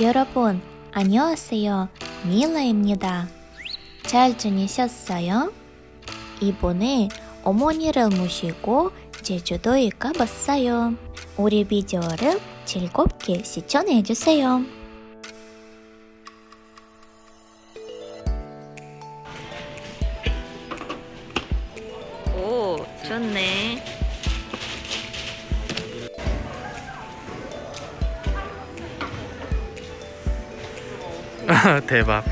여러분, 안녕하세요. 미라입니다. 잘 지내셨어요? 이번에 어머니를 모시고 제주도에 가봤어요. 우리 비디오를 즐겁게 시청해주세요. 대박.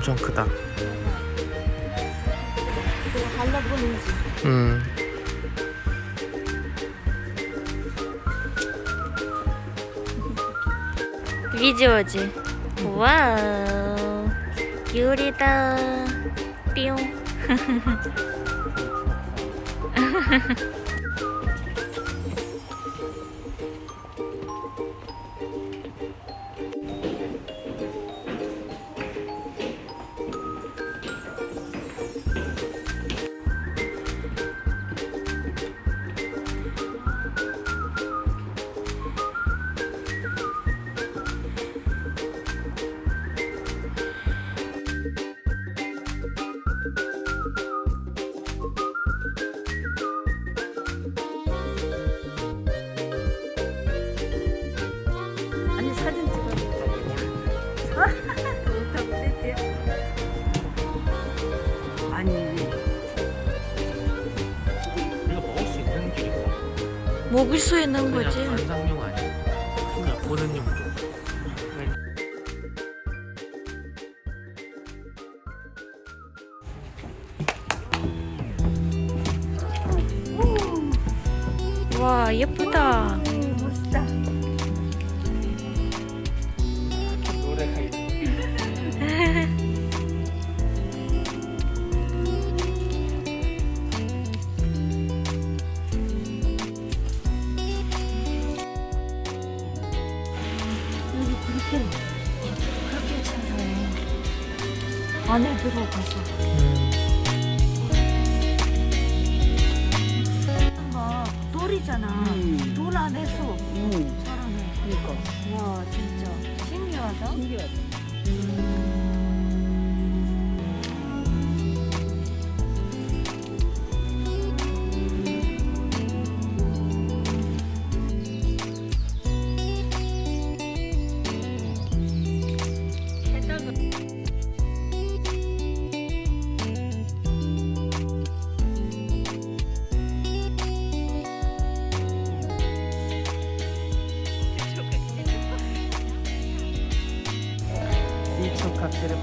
엄청 크다. 음. 비디오지. 와우. 귤이다. 뿅. 수 있는 그냥 거지. 관상용 아니야. 그냥 보는 용도. 와, 예쁘다. 했잖아. 음. 돈 안 했어. 음. 저러네. 그니까. 와, 진짜. 신기하다. 신기하다. 음. tire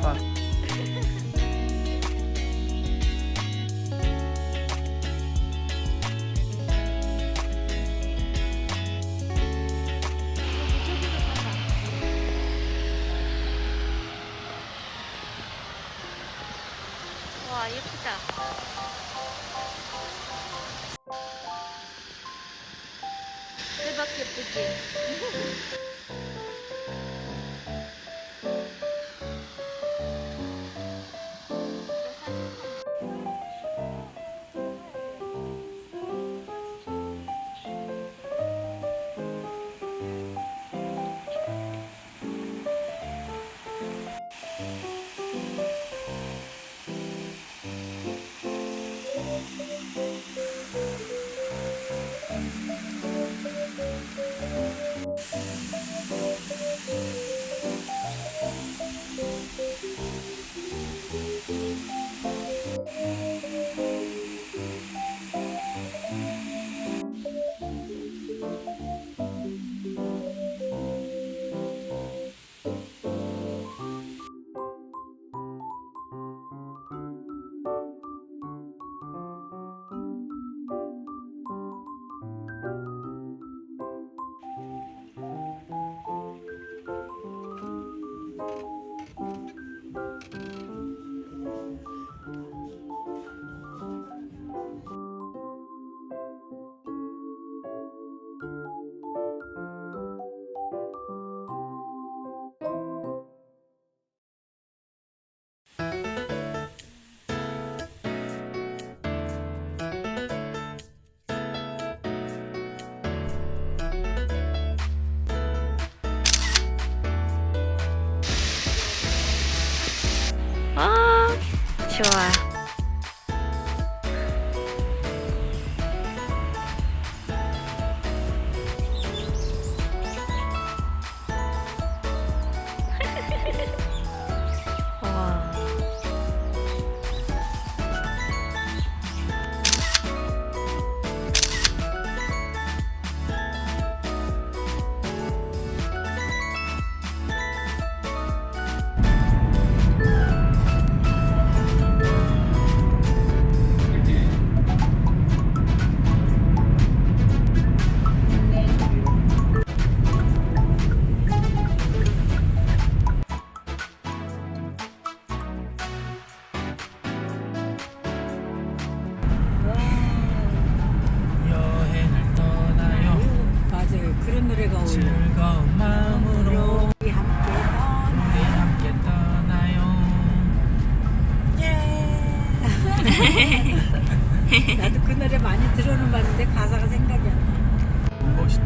예쁘다 대박 예쁘지? 就啊。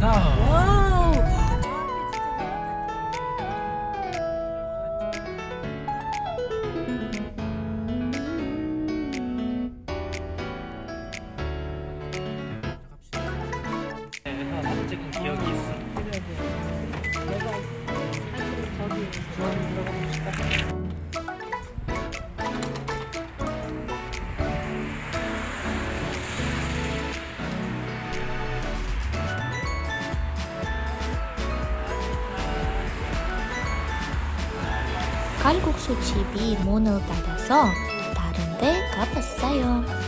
No. 칼국수 집이 문을 닫아서 다른데 가봤어요.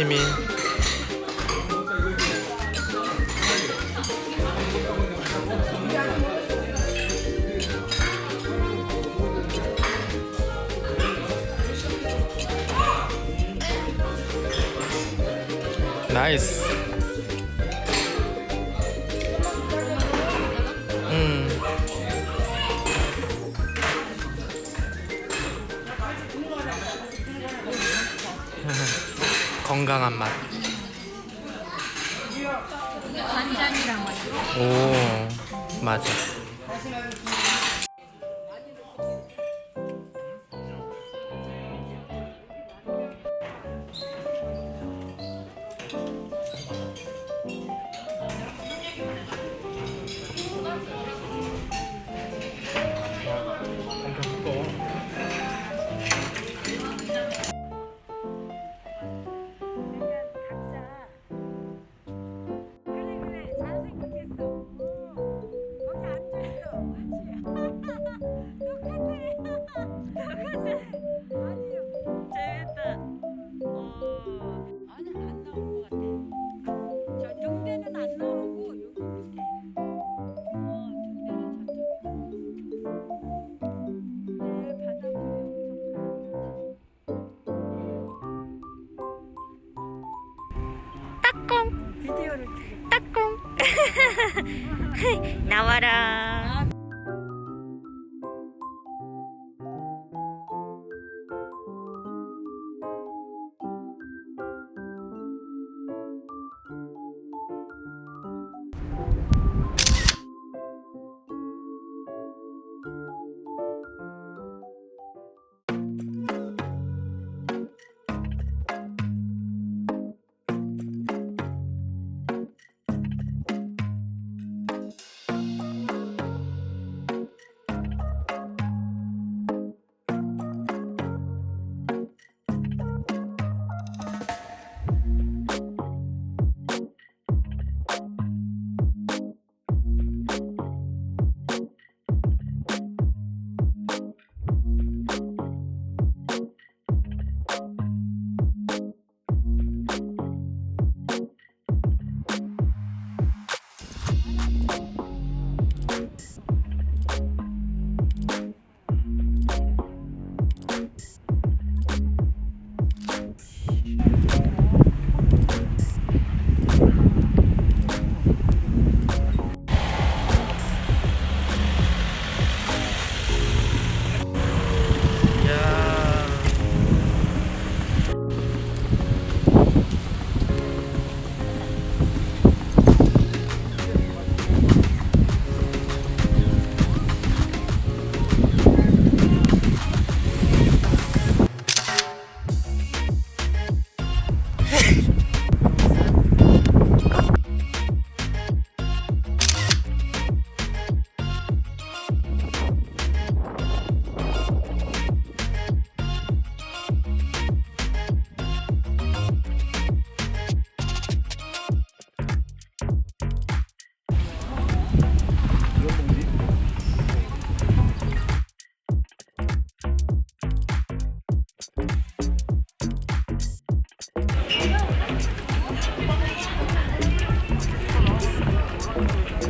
열심히 나이스 건강한 맛. 간장이랑 맛. 오, 맞아.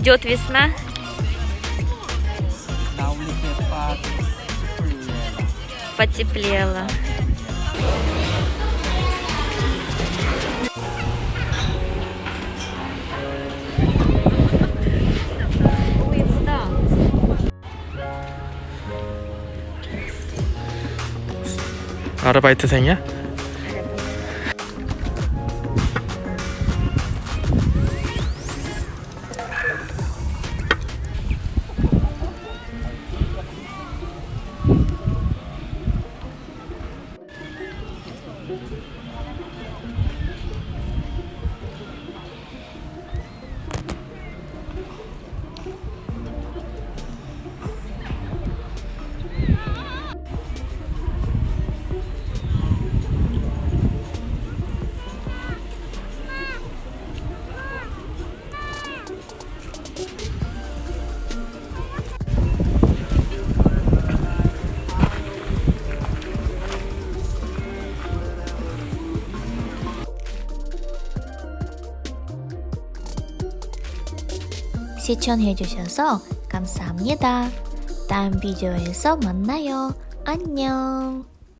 Идет весна. Потеплело. Потеплело. Araba etsen. 시청해주셔서 감사합니다. 다음 비디오에서 만나요. 안녕.